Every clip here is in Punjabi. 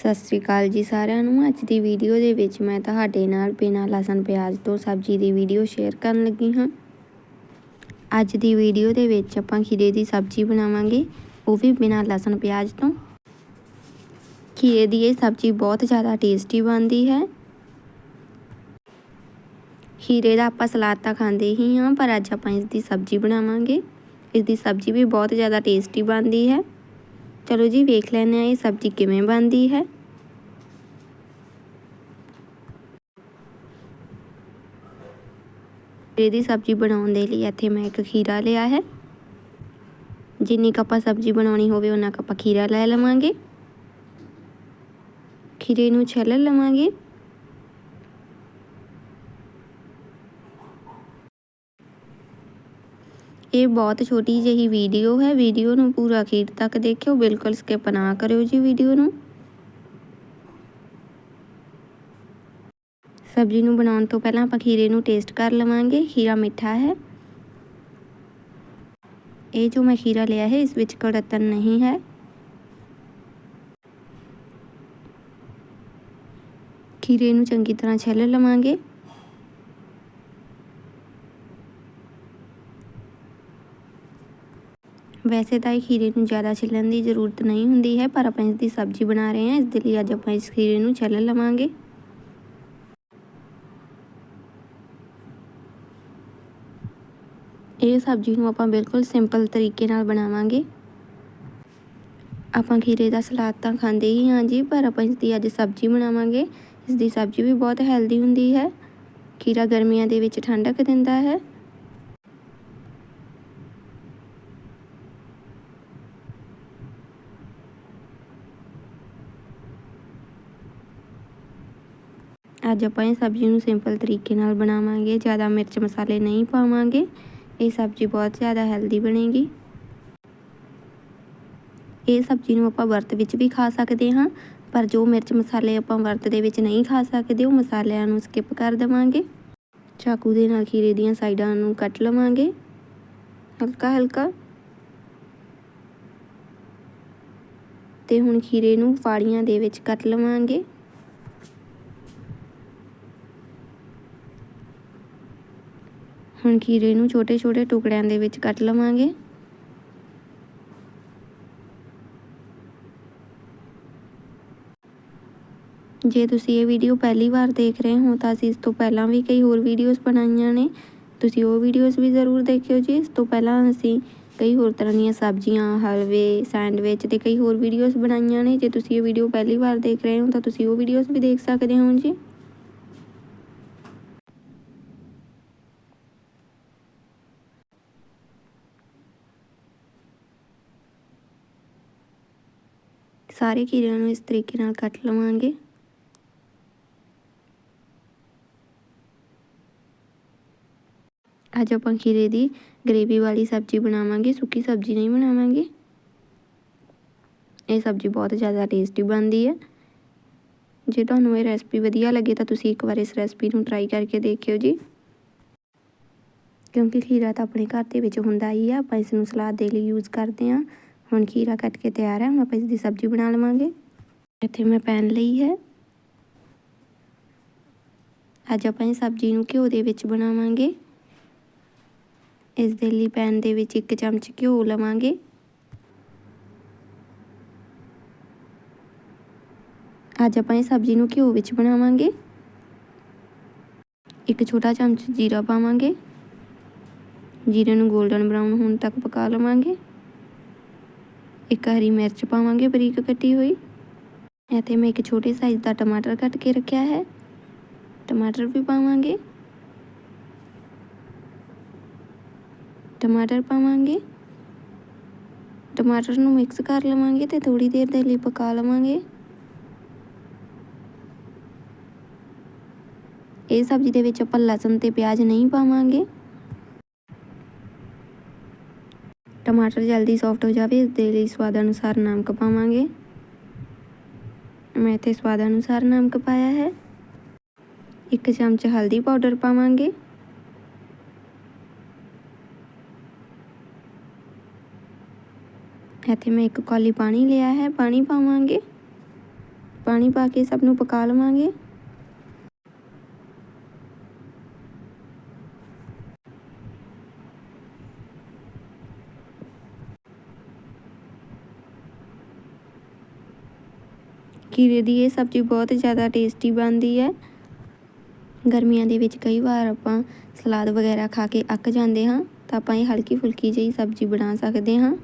ਸਤਿ ਸ੍ਰੀ ਅਕਾਲ ਜੀ ਸਾਰਿਆਂ ਨੂੰ। ਅੱਜ ਦੀ ਵੀਡੀਓ ਦੇ ਵਿੱਚ ਮੈਂ ਤੁਹਾਡੇ ਨਾਲ ਬਿਨਾਂ ਲਸਣ, ਪਿਆਜ਼ ਤੋਂ ਸਬਜ਼ੀ ਦੀ ਵੀਡੀਓ ਸ਼ੇਅਰ ਕਰਨ ਲੱਗੀ ਹਾਂ। ਅੱਜ ਦੀ ਵੀਡੀਓ ਦੇ ਵਿੱਚ ਆਪਾਂ ਖੀਰੇ ਦੀ ਸਬਜ਼ੀ ਬਣਾਵਾਂਗੇ। ਉਹ ਵੀ ਬਿਨਾਂ ਲਸਣ, ਪਿਆਜ਼ ਤੋਂ। ਖੀਰੇ ਦੀ ਇਹ ਸਬਜ਼ੀ ਬਹੁਤ ਜ਼ਿਆਦਾ ਟੇਸਟੀ ਬਣਦੀ ਹੈ। ਖੀਰੇ ਦਾ ਆਪਾਂ ਸਲਾਦ ਤਾਂ ਖਾਂਦੇ ਹੀ ਹਾਂ, ਪਰ ਅੱਜ ਆਪਾਂ ਇਸ ਦੀ ਸਬਜ਼ੀ ਬਣਾਵਾਂਗੇ। ਇਸ ਦੀ ਸਬਜ਼ੀ ਵੀ ਬਹੁਤ ਜ਼ਿਆਦਾ ਟੇਸਟੀ ਬਣਦੀ ਹੈ। ਚਲੋ ਜੀ, ਵੇਖ ਲੈਂਦੇ ਆ ਇਹ ਸਬਜ਼ੀ ਕਿਵੇਂ ਬਣਦੀ ਹੈ। ਇਹਦੀ ਸਬਜ਼ੀ ਬਣਾਉਣ ਦੇ ਲਈ ਇੱਥੇ ਮੈਂ ਇੱਕ ਖੀਰਾ ਲਿਆ ਹੈ। ਜਿੰਨੀ ਕੱਪਾ ਸਬਜ਼ੀ ਬਣਾਉਣੀ ਹੋਵੇ ਉਹਨਾਂ ਕੱਪਾ ਖੀਰਾ ਲੈ ਲਵਾਂਗੇ। ਖੀਰੇ ਨੂੰ ਛਿੱਲ ਲਵਾਂਗੇ। ਇਹ ਬਹੁਤ ਛੋਟੀ ਜਿਹੀ ਵੀਡੀਓ ਹੈ। ਵੀਡੀਓ ਨੂੰ ਪੂਰਾ ਅਖੀਰ ਤੱਕ ਦੇਖਿਓ। ਬਿਲਕੁਲ ਸਕਿਪ ਨਾ ਕਰਿਓ ਜੀ ਵੀਡੀਓ ਨੂੰ। ਸਬਜ਼ੀ ਨੂੰ ਬਣਾਉਣ ਤੋਂ ਪਹਿਲਾਂ ਆਪਾਂ ਖੀਰੇ ਨੂੰ ਟੇਸਟ ਕਰ ਲਵਾਂਗੇ। ਖੀਰਾ ਮਿੱਠਾ ਹੈ। ਇਹ ਜੋ ਮੈਂ ਖੀਰਾ ਲਿਆ ਹੈ, ਇਸ ਵਿੱਚ ਕੜਤਨ ਨਹੀਂ ਹੈ। ਖੀਰੇ ਨੂੰ ਚੰਗੀ ਤਰ੍ਹਾਂ ਛਿੱਲ ਲਵਾਂਗੇ। ਵੈਸੇ ਤਾਂ ਇਹ ਖੀਰੇ ਨੂੰ ਜ਼ਿਆਦਾ ਛਿੱਲਣ ਦੀ ਜ਼ਰੂਰਤ ਨਹੀਂ ਹੁੰਦੀ ਹੈ, ਪਰ ਆਪਾਂ ਇਸ ਦੀ ਸਬਜ਼ੀ ਬਣਾ ਰਹੇ ਹਾਂ। ਇਸ ਦੇ ਲਈ ਅੱਜ ਆਪਾਂ ਇਸ ਖੀਰੇ ਨੂੰ ਛਿੱਲ ਲਵਾਂਗੇ। ਇਹ ਸਬਜ਼ੀ ਨੂੰ ਆਪਾਂ ਬਿਲਕੁਲ ਸਿੰਪਲ ਤਰੀਕੇ ਨਾਲ ਬਣਾਵਾਂਗੇ। ਆਪਾਂ ਖੀਰੇ ਦਾ ਸਲਾਦ ਤਾਂ ਖਾਂਦੇ ਹੀ ਹਾਂ ਜੀ, ਪਰ ਆਪਾਂ ਇਸ ਦੀ ਅੱਜ ਸਬਜ਼ੀ ਬਣਾਵਾਂਗੇ। ਇਸ ਦੀ ਸਬਜ਼ੀ ਵੀ ਬਹੁਤ ਹੈਲਦੀ ਹੁੰਦੀ ਹੈ। ਖੀਰਾ ਗਰਮੀਆਂ ਦੇ ਵਿੱਚ ਠੰਡਕ ਦਿੰਦਾ ਹੈ। ਅੱਜ ਆਪਾਂ ਇਹ ਸਬਜ਼ੀ ਨੂੰ ਸਿੰਪਲ ਤਰੀਕੇ ਨਾਲ ਬਣਾਵਾਂਗੇ। ਜ਼ਿਆਦਾ ਮਿਰਚ ਮਸਾਲੇ ਨਹੀਂ ਪਾਵਾਂਗੇ। ਇਹ ਸਬਜ਼ੀ ਬਹੁਤ ਜ਼ਿਆਦਾ ਹੈਲਦੀ ਬਣੇਗੀ। ਇਹ ਸਬਜ਼ੀ ਨੂੰ ਆਪਾਂ ਵਰਤ ਵਿੱਚ ਵੀ ਖਾ ਸਕਦੇ ਹਾਂ। ਪਰ ਜੋ ਮਿਰਚ ਮਸਾਲੇ ਆਪਾਂ ਵਰਤ ਦੇ ਵਿੱਚ ਨਹੀਂ ਖਾ ਸਕਦੇ, ਉਹ ਮਸਾਲਿਆਂ ਨੂੰ ਸਕਿਪ ਕਰ ਦੇਵਾਂਗੇ। ਚਾਕੂ ਦੇ ਨਾਲ ਖੀਰੇ ਦੀਆਂ ਸਾਈਡਾਂ ਨੂੰ ਕੱਟ ਲਵਾਂਗੇ। ਹਲਕਾ ਹਲਕਾ। ਤੇ ਹੁਣ ਖੀਰੇ ਨੂੰ ਫਾੜੀਆਂ ਦੇ ਵਿੱਚ ਕੱਟ ਲਵਾਂਗੇ। ਹੁਣ ਖੀਰੇ ਨੂੰ ਛੋਟੇ-ਛੋਟੇ ਟੁਕੜਿਆਂ ਦੇ ਵਿੱਚ ਕੱਟ ਲਵਾਂਗੇ। ਜੇ ਤੁਸੀਂ ਇਹ ਵੀਡੀਓ ਪਹਿਲੀ ਵਾਰ ਦੇਖ ਰਹੇ ਹੋ ਤਾਂ ਅਸੀਂ ਇਸ ਤੋਂ ਪਹਿਲਾਂ ਵੀ ਕਈ ਹੋਰ ਵੀਡੀਓਜ਼ ਬਣਾਈਆਂ ਨੇ। ਤੁਸੀਂ ਉਹ ਵੀਡੀਓਜ਼ ਵੀ ਜ਼ਰੂਰ ਦੇਖਿਓ ਜੀ। ਇਸ ਤੋਂ ਪਹਿਲਾਂ ਅਸੀਂ ਕਈ ਹੋਰ ਤਰ੍ਹਾਂ ਦੀਆਂ ਸਬਜ਼ੀਆਂ, ਹਲਵੇ, ਸੈਂਡਵਿਚ ਤੇ ਕਈ ਹੋਰ ਵੀਡੀਓਜ਼ ਬਣਾਈਆਂ ਨੇ। ਜੇ ਤੁਸੀਂ ਇਹ ਵੀਡੀਓ ਪਹਿਲੀ ਵਾਰ ਦੇਖ ਰਹੇ ਹੋ ਤਾਂ ਤੁਸੀਂ ਉਹ ਵੀਡੀਓਜ਼ ਵੀ ਦੇਖ ਸਕਦੇ ਹੋ ਜੀ। ਸਾਰੇ ਖੀਰਿਆਂ ਨੂੰ ਇਸ ਤਰੀਕੇ ਨਾਲ ਕੱਟ ਲਵਾਂਗੇ। ਅੱਜ ਆਪਾਂ ਖੀਰੇ ਦੀ ਗ੍ਰੇਵੀ ਵਾਲੀ ਸਬਜ਼ੀ ਬਣਾਵਾਂਗੇ, ਸੁੱਕੀ ਸਬਜ਼ੀ ਨਹੀਂ ਬਣਾਵਾਂਗੇ। ਇਹ ਸਬਜ਼ੀ ਬਹੁਤ ਜ਼ਿਆਦਾ ਟੇਸਟੀ ਬਣਦੀ ਹੈ। ਜੇ ਤੁਹਾਨੂੰ ਇਹ ਰੈਸਪੀ ਵਧੀਆ ਲੱਗੇ ਤਾਂ ਤੁਸੀਂ ਇੱਕ ਵਾਰ ਇਸ ਰੈਸਪੀ ਨੂੰ ਟਰਾਈ ਕਰਕੇ ਦੇਖਿਓ ਜੀ। ਕਿਉਂਕਿ ਖੀਰਾ ਤਾਂ ਆਪਣੇ ਘਰ ਦੇ ਵਿੱਚ ਹੁੰਦਾ ਹੀ ਆ, ਆਪਾਂ ਇਸ ਨੂੰ ਸਲਾਦ ਦੇ ਲਈ ਯੂਜ਼ ਕਰਦੇ ਹਾਂ। ਹੁਣ ਖੀਰਾ ਕੱਟ ਕੇ ਤਿਆਰ ਹੈ ਹੁਣ ਆਪਾਂ ਇਸ ਦੀ ਸਬਜ਼ੀ ਬਣਾ ਲਵਾਂਗੇ। ਇੱਥੇ ਮੈਂ ਪੈਨ ਲਈ ਹੈ। ਅੱਜ ਆਪਾਂ ਇਹ ਸਬਜ਼ੀ ਨੂੰ ਘਿਓ ਦੇ ਵਿੱਚ ਬਣਾਵਾਂਗੇ। ਇਸ ਦੇ ਲਈ ਪੈਨ ਦੇ ਵਿੱਚ ਇੱਕ ਚਮਚ ਘਿਓ ਲਵਾਂਗੇ। ਅੱਜ ਆਪਾਂ ਇਹ ਸਬਜ਼ੀ ਨੂੰ ਘਿਓ ਵਿੱਚ ਬਣਾਵਾਂਗੇ। ਇੱਕ ਛੋਟਾ ਚਮਚ ਜੀਰਾ ਪਾਵਾਂਗੇ। ਜੀਰੇ ਨੂੰ 골ਡਨ ਬਰਾਊਨ ਹੋਣ ਤੱਕ ਪਕਾ ਲਵਾਂਗੇ। ਇੱਕ ਹਰੀ ਮਿਰਚ ਪਾਵਾਂਗੇ ਬਰੀਕ ਕੱਟੀ ਹੋਈ। ਇੱਥੇ ਮੈਂ ਇੱਕ ਛੋਟੇ ਸਾਈਜ਼ ਦਾ ਟਮਾਟਰ ਕੱਟ ਕੇ ਰੱਖਿਆ ਹੈ। ਟਮਾਟਰ ਵੀ ਪਾਵਾਂਗੇ। ਟਮਾਟਰ ਪਾਵਾਂਗੇ। ਟਮਾਟਰ ਨੂੰ ਮਿਕਸ ਕਰ ਲਵਾਂਗੇ ਤੇ ਥੋੜੀ ਦੇਰ ਦੇ ਲਈ ਪਕਾ ਲਵਾਂਗੇ। ਇਹ ਸਬਜ਼ੀ ਦੇ ਵਿੱਚ ਆਪਾਂ ਲਸਣ ਤੇ ਪਿਆਜ਼ ਨਹੀਂ ਪਾਵਾਂਗੇ। ਟਮਾਟਰ ਜਲਦੀ ਸੌਫਟ ਹੋ ਜਾਵੇ, ਇਸ ਦੇ ਲਈ ਸਵਾਦ ਅਨੁਸਾਰ ਨਮਕ ਪਾਵਾਂਗੇ। ਮੈਂ ਇੱਥੇ ਸਵਾਦ ਅਨੁਸਾਰ ਨਮਕ ਪਾਇਆ ਹੈ। ਇੱਕ ਚਮਚ ਹਲਦੀ ਪਾਊਡਰ ਪਾਵਾਂਗੇ। ਇੱਥੇ ਮੈਂ ਇੱਕ ਕੌਲੀ ਪਾਣੀ ਲਿਆ ਹੈ, ਪਾਣੀ ਪਾਵਾਂਗੇ। ਪਾਣੀ ਪਾ ਕੇ ਸਭ ਨੂੰ ਪਕਾ ਲਵਾਂਗੇ। ਖੀਰੇ ਦੀ ਇਹ ਸਬਜ਼ੀ ਬਹੁਤ ਜ਼ਿਆਦਾ ਟੇਸਟੀ ਬਣਦੀ ਹੈ। ਗਰਮੀਆਂ ਦੇ ਵਿੱਚ ਕਈ ਵਾਰ ਆਪਾਂ ਸਲਾਦ ਵਗੈਰਾ ਖਾ ਕੇ ਅੱਕ ਜਾਂਦੇ ਹਾਂ ਤਾਂ ਆਪਾਂ ਇਹ ਹਲਕੀ ਫੁਲਕੀ ਜਿਹੀ ਸਬਜ਼ੀ ਬਣਾ ਸਕਦੇ ਹਾਂ।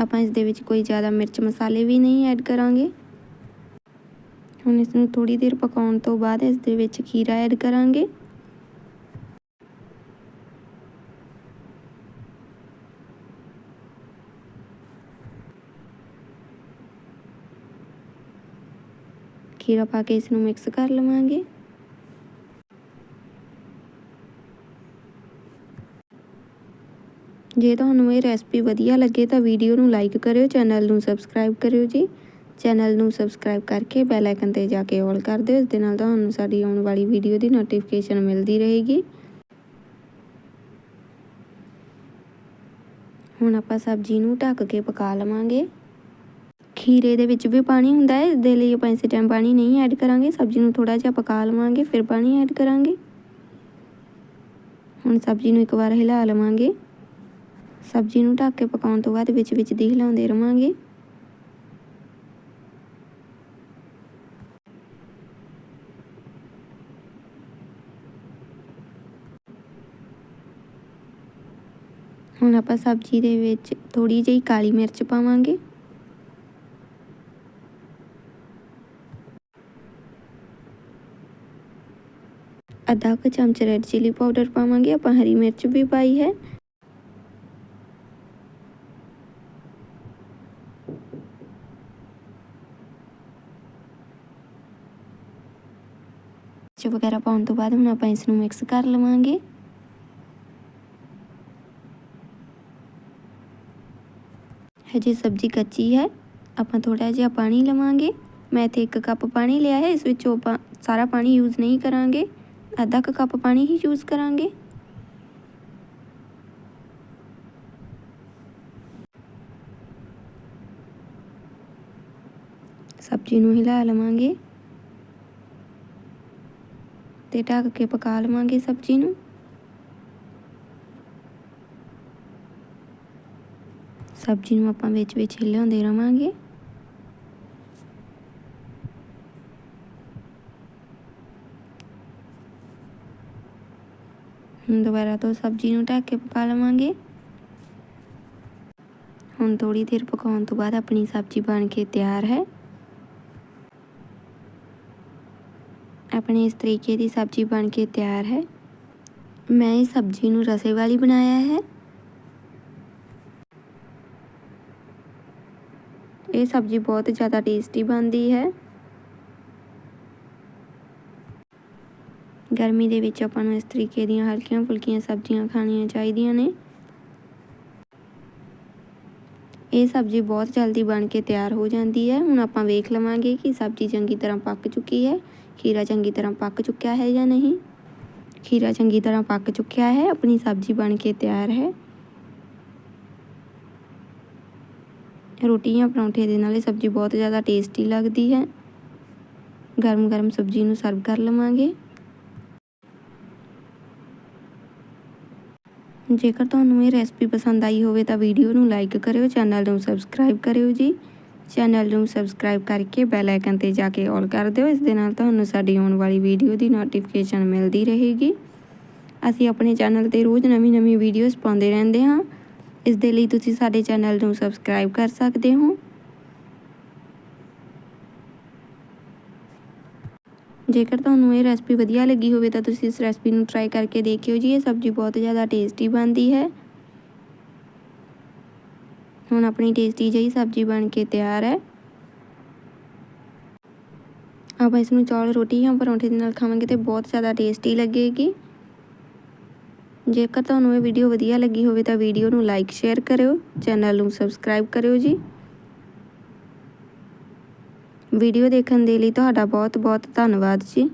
ਆਪਾਂ ਇਸ ਦੇ ਵਿੱਚ ਕੋਈ ਜ਼ਿਆਦਾ ਮਿਰਚ ਮਸਾਲੇ ਵੀ ਨਹੀਂ ਐਡ ਕਰਾਂਗੇ। ਹੁਣ ਇਸ ਨੂੰ ਥੋੜੀ ਦੇਰ ਪਕਾਉਣ ਤੋਂ ਬਾਅਦ ਇਸ ਦੇ ਵਿੱਚ ਖੀਰਾ ਐਡ ਕਰਾਂਗੇ। ਖੀਰਾ ਪਾ ਕੇ ਇਸ ਨੂੰ ਮਿਕਸ ਕਰ ਲਵਾਂਗੇ। ਜੇ ਤੁਹਾਨੂੰ ਇਹ ਰੈਸਪੀ ਵਧੀਆ ਲੱਗੇ ਤਾਂ ਵੀਡੀਓ ਨੂੰ ਲਾਈਕ ਕਰਿਓ ਚੈਨਲ ਨੂੰ ਸਬਸਕ੍ਰਾਈਬ ਕਰਿਓ ਜੀ। ਚੈਨਲ ਨੂੰ ਸਬਸਕ੍ਰਾਈਬ ਕਰਕੇ ਬੈਲ ਆਈਕਨ ਤੇ ਜਾ ਕੇ ਆਲ ਕਰ ਦਿਓ, ਇਸ ਦੇ ਨਾਲ ਤੁਹਾਨੂੰ ਸਾਡੀ ਆਉਣ ਵਾਲੀ ਵੀਡੀਓ ਦੀ ਨੋਟੀਫਿਕੇਸ਼ਨ ਮਿਲਦੀ ਰਹੇਗੀ। ਹੁਣ ਆਪਾਂ ਸਬਜ਼ੀ ਨੂੰ ਢੱਕ ਕੇ ਪਕਾ ਲਵਾਂਗੇ। ਖੀਰੇ ਦੇ ਵਿੱਚ ਵੀ ਪਾਣੀ ਹੁੰਦਾ ਹੈ ਇਸ ਦੇ ਲਈ ਆਪਾਂ ਇਸੇ ਟਾਈਮ ਪਾਣੀ ਨਹੀਂ ਐਡ ਕਰਾਂਗੇ। ਸਬਜ਼ੀ ਨੂੰ ਥੋੜਾ ਜਿਹਾ ਪਕਾ ਲਵਾਂਗੇ, ਫਿਰ ਪਾਣੀ ਐਡ ਕਰਾਂਗੇ। ਹੁਣ ਸਬਜ਼ੀ ਨੂੰ ਇੱਕ ਵਾਰ ਹਿਲਾ ਲਵਾਂਗੇ। ਸਬਜ਼ੀ ਨੂੰ ਢੱਕ ਕੇ ਪਕਾਉਣ ਤੋਂ ਬਾਅਦ ਵਿੱਚ ਵਿੱਚ ਦੀ ਹਿਲਾਉਂਦੇ ਰਵਾਂਗੇ। ਹੁਣ ਆਪਾਂ ਸਬਜ਼ੀ ਦੇ ਵਿੱਚ ਥੋੜੀ ਜਿਹੀ ਕਾਲੀ ਮਿਰਚ ਪਾਵਾਂਗੇ। ਅੱਧਾ ਕੁ ਚਮਚ ਰੈੱਡ ਚਿਲੀ ਪਾਊਡਰ ਪਾਵਾਂਗੇ ਆਪਾਂ ਹਰੀ ਮਿਰਚ ਵੀ ਪਾਈ ਹੈ ਚ ਵਗੈਰਾ ਪਾਉਣ ਤੋਂ ਬਾਅਦ ਹੁਣ ਆਪਾਂ ਇਸ ਨੂੰ ਮਿਕਸ ਕਰ ਲਵਾਂਗੇ ਹਜੇ ਸਬਜ਼ੀ ਕੱਚੀ ਹੈ ਆਪਾਂ ਥੋੜਾ ਜਿਹਾ ਪਾਣੀ ਲਵਾਂਗੇ ਮੈਂ ਇੱਥੇ ਇੱਕ ਕੱਪ ਪਾਣੀ ਲਿਆ ਹੈ ਇਸ ਵਿੱਚੋਂ ਆਪਾਂ ਸਾਰਾ ਪਾਣੀ ਯੂਜ਼ ਨਹੀਂ ਕਰਾਂਗੇ ਅੱਧਾ ਕੁ ਕੱਪ ਪਾਣੀ ਹੀ ਯੂਜ਼ ਕਰਾਂਗੇ। ਸਬਜ਼ੀ ਨੂੰ ਹਿਲਾ ਲਵਾਂਗੇ। ਤੇ ਢੱਕ ਕੇ ਪਕਾ ਲਵਾਂਗੇ ਸਬਜ਼ੀ ਨੂੰ। ਸਬਜ਼ੀ ਨੂੰ ਆਪਾਂ ਵਿੱਚ ਵਿੱਚ ਹਿਲਾਉਂਦੇ ਰਵਾਂਗੇ। ਦੁਬਾਰਾ ਤੋਂ ਸਬਜ਼ੀ ਨੂੰ ਢੱਕ ਕੇ ਪਕਾ ਲਵਾਂਗੇ। ਹੁਣ ਥੋੜੀ ਦੇਰ ਪਕਾਉਣ ਤੋਂ ਬਾਅਦ ਆਪਣੀ ਸਬਜ਼ੀ ਬਣ ਕੇ ਤਿਆਰ ਹੈ। ਆਪਣੇ ਇਸ ਤਰੀਕੇ ਦੀ ਸਬਜ਼ੀ ਬਣ ਕੇ ਤਿਆਰ ਹੈ। ਮੈਂ ਇਹ ਸਬਜ਼ੀ ਨੂੰ ਰਸੇ ਵਾਲੀ ਬਣਾਇਆ ਹੈ। ਇਹ ਸਬਜ਼ੀ ਬਹੁਤ ਜ਼ਿਆਦਾ ਟੇਸਟੀ ਬਣਦੀ ਹੈ। ਗਰਮੀ ਦੇ ਵਿੱਚ ਆਪਾਂ ਨੂੰ ਇਸ ਤਰੀਕੇ ਦੀਆਂ ਹਲਕੀਆਂ ਫੁਲਕੀਆਂ ਸਬਜ਼ੀਆਂ ਖਾਣੀਆਂ ਚਾਹੀਦੀਆਂ ਨੇ। ਇਹ ਸਬਜ਼ੀ ਬਹੁਤ ਜਲਦੀ ਬਣ ਕੇ ਤਿਆਰ ਹੋ ਜਾਂਦੀ ਹੈ। ਹੁਣ ਆਪਾਂ ਵੇਖ ਲਵਾਂਗੇ ਕਿ ਸਬਜ਼ੀ ਚੰਗੀ ਤਰ੍ਹਾਂ ਪੱਕ ਚੁੱਕੀ ਹੈ। ਖੀਰਾ ਚੰਗੀ ਤਰ੍ਹਾਂ ਪੱਕ ਚੁੱਕਿਆ ਹੈ ਜਾਂ ਨਹੀਂ? ਖੀਰਾ ਚੰਗੀ ਤਰ੍ਹਾਂ ਪੱਕ ਚੁੱਕਿਆ ਹੈ। ਆਪਣੀ ਸਬਜ਼ੀ ਬਣ ਕੇ ਤਿਆਰ ਹੈ। ਰੋਟੀ ਜਾਂ ਪਰੌਂਠੇ ਦੇ ਨਾਲ ਇਹ ਸਬਜ਼ੀ ਬਹੁਤ ਜ਼ਿਆਦਾ ਟੇਸਟੀ ਲੱਗਦੀ ਹੈ। ਗਰਮ ਗਰਮ ਸਬਜ਼ੀ ਨੂੰ ਸਰਵ ਕਰ ਲਵਾਂਗੇ। ਜੇਕਰ ਤੁਹਾਨੂੰ ਇਹ ਰੈਸਪੀ ਪਸੰਦ ਆਈ ਹੋਵੇ ਤਾਂ ਵੀਡੀਓ ਨੂੰ ਲਾਈਕ ਕਰਿਓ ਚੈਨਲ ਨੂੰ ਸਬਸਕ੍ਰਾਈਬ ਕਰਿਓ ਜੀ। ਚੈਨਲ ਨੂੰ ਸਬਸਕ੍ਰਾਈਬ ਕਰਕੇ ਬੈਲ ਆਈਕਨ ਤੇ ਜਾ ਕੇ ਆਲ ਕਰ ਦਿਓ, ਇਸ ਦੇ ਨਾਲ ਤੁਹਾਨੂੰ ਸਾਡੀ ਆਉਣ ਵਾਲੀ ਵੀਡੀਓ ਦੀ ਨੋਟੀਫਿਕੇਸ਼ਨ ਮਿਲਦੀ ਰਹੇਗੀ। ਅਸੀਂ ਆਪਣੇ ਚੈਨਲ ਤੇ ਰੋਜ਼ ਨਵੀਂ-ਨਵੀਂ ਵੀਡੀਓਜ਼ ਪਾਉਂਦੇ ਰਹਿੰਦੇ ਹਾਂ। ਇਸ ਦੇ ਲਈ ਤੁਸੀਂ ਸਾਡੇ ਚੈਨਲ ਨੂੰ ਸਬਸਕ੍ਰਾਈਬ ਕਰ ਸਕਦੇ ਹੋ। ਜੇਕਰ ਤੁਹਾਨੂੰ ਇਹ ਰੈਸਪੀ ਵਧੀਆ ਲੱਗੀ ਹੋਵੇ ਤਾਂ ਤੁਸੀਂ ਇਸ ਰੈਸਪੀ ਨੂੰ ਟਰਾਈ ਕਰਕੇ ਦੇਖਿਓ ਜੀ, ਇਹ ਸਬਜ਼ੀ ਬਹੁਤ ਜ਼ਿਆਦਾ ਟੇਸਟੀ ਬਣਦੀ ਹੈ। ਹੁਣ ਆਪਣੀ ਟੇਸਟੀ ਜਿਹੀ ਸਬਜ਼ੀ ਬਣ ਕੇ ਤਿਆਰ ਹੈ। ਆਪਾਂ ਇਸ ਨੂੰ ਚੌਲ, ਰੋਟੀ ਜਾਂ ਪਰੌਂਠੇ ਦੇ ਨਾਲ ਖਾਵਾਂਗੇ ਤੇ ਬਹੁਤ ਜ਼ਿਆਦਾ ਟੇਸਟੀ ਲੱਗੇਗੀ। ਜੇਕਰ ਤੁਹਾਨੂੰ ਇਹ ਵੀਡੀਓ ਵਧੀਆ ਲੱਗੀ ਹੋਵੇ ਤਾਂ ਵੀਡੀਓ ਨੂੰ ਲਾਈਕ ਸ਼ੇਅਰ ਕਰਿਓ ਚੈਨਲ ਨੂੰ ਸਬਸਕ੍ਰਾਈਬ ਕਰਿਓ ਜੀ। ਵੀਡੀਓ ਦੇਖਣ ਦੇ ਲਈ ਤੁਹਾਡਾ ਬਹੁਤ ਬਹੁਤ ਧੰਨਵਾਦ ਜੀ।